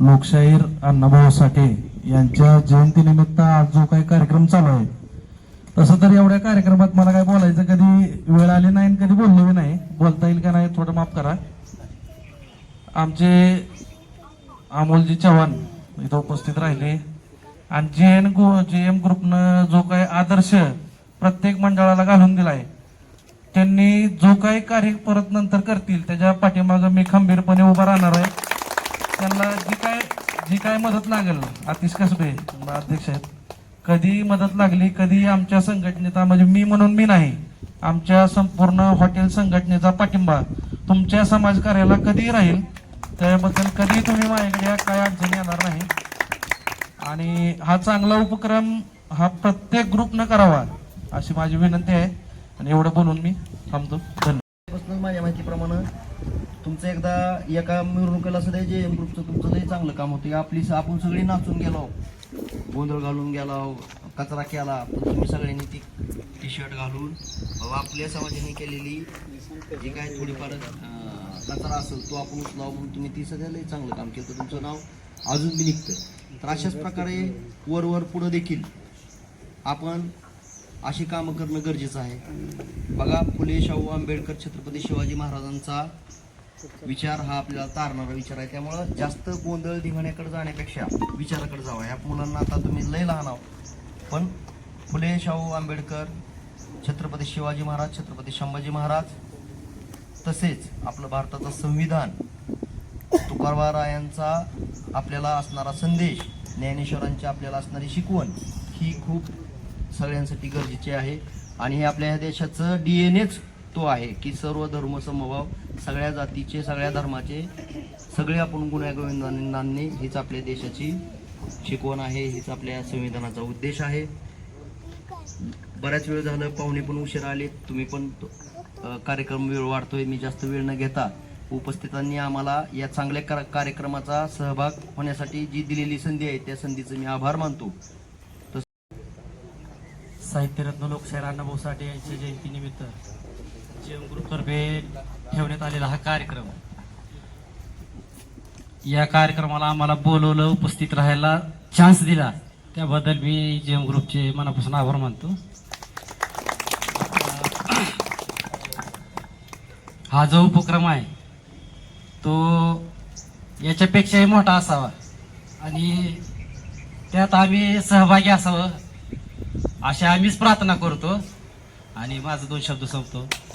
लोकशाहीर अण्णाभाऊ साठे यांच्या जयंतीनिमित्त आज जो काही कार्यक्रम चालू आहे तसं तर एवढ्या कार्यक्रमात मला काय बोलायचं कधी वेळ आली नाही आणि कधी बोललो नाही. बोलता येईल का नाही थोडं माफ करा. आमचे अमोलजी चव्हाण इथं उपस्थित राहिले. आणि जे एन गो जे एम ग्रुपनं जो काही आदर्श प्रत्येक मंडळाला घालून दिला आहे त्यांनी जो काही कार्य परत नंतर करतील त्याच्या पाठीमागं मी खंबीरपणे उभा राहणार आहे. त्यांना जी जी काय मदत लागेल? आतिश कसबे अध्यक्ष आहेत. कधी मदत लागली कधी आमच्या संघटनेचा म्हणजे मी म्हणून मी नाही आमच्या संपूर्ण हॉटेल संघटनेचा पाठिंबा तुमच्या समाजकार्याला कधी राहील? त्याबद्दल कधी तुम्ही माझ्याकडे काय अडचणी येणार नाही. आणि हा चांगला उपक्रम हा प्रत्येक ग्रुपनं करावा अशी माझी विनंती आहे. आणि एवढं बोलून मी थांबतो. धन्यवाद. माझ्या माहितीप्रमाणे तुमचं एकदा एका मिरवणुकीला सुद्धा जे एम ग्रुपचं तुमचं लई चांगलं काम होतं. आपली आपण सगळी नाचून गेलो. गोंधळ घालून गेलो कचरा केला. पण तुम्ही सगळ्यांनी ती टी शर्ट घालून बाबा आपल्या समाजाने केलेली जी काय थोडीफार कचरा असेल तो आपण उचलाव म्हणून तुम्ही ती सगळ्या लई चांगलं काम केलं. तुमचं नाव अजून बी निघतं. तर अशाच प्रकारे वर वर पुढं देखील आपण अशी कामं करणं गरजेचं आहे. बघा फुले शाहू आंबेडकर छत्रपती शिवाजी महाराजांचा विचार हा आपल्याला तारणारा विचार आहे. त्यामुळं जास्त गोंधळ धिंगण्याकडे जाण्यापेक्षा विचाराकडे जावं. ह्या मुलांना आता तुम्ही लय लहान आहोत. पण फुले शाहू आंबेडकर छत्रपती शिवाजी महाराज छत्रपती संभाजी महाराज तसेच आपलं भारताचं संविधान तुकारायांचा आपल्याला असणारा संदेश ज्ञानेश्वरांची आपल्याला असणारी शिकवण ही खूप सगळ्यांसाठी गरजेची आहे. आणि हे आपल्या ह्या देशाचं डी एन एच तो आहे की सर्व धर्म समभाव सगळ्या जातीचे सगळ्या धर्माचे सगळे आपण गुण्यागोविंदांनी हीच आपल्या देशाची शिकवण आहे हीच आपल्या संविधानाचा उद्देश आहे. बऱ्याच वेळ झालं पाहुणे पण उशीर आले तुम्ही पण कार्यक्रम वेळ वाढतोय मी जास्त वेळ न घेता उपस्थितांनी आम्हाला या चांगल्या कर- कार्यक्रमाचा सहभाग होण्यासाठी जी दिलेली संधी आहे त्या संधीचे मी आभार मानतो. साहित्यरत्न लोकशाहीर अण्णाभाऊ साठे यांच्या जयंतीनिमित्त एम ग्रुपतर्फे ठेवण्यात आलेला हा कार्यक्रम. या कार्यक्रमाला आम्हाला बोलवलं उपस्थित राहायला चान्स दिला. त्याबद्दल मी जेएम ग्रुपचे मनापासून आभार मानतो. हा जो उपक्रम आहे तो याच्यापेक्षाही मोठा असावा. आणि त्यात आम्ही सहभागी असावं अशी आम्हीच प्रार्थना करतो. आणि माझं दोन शब्द संपतो.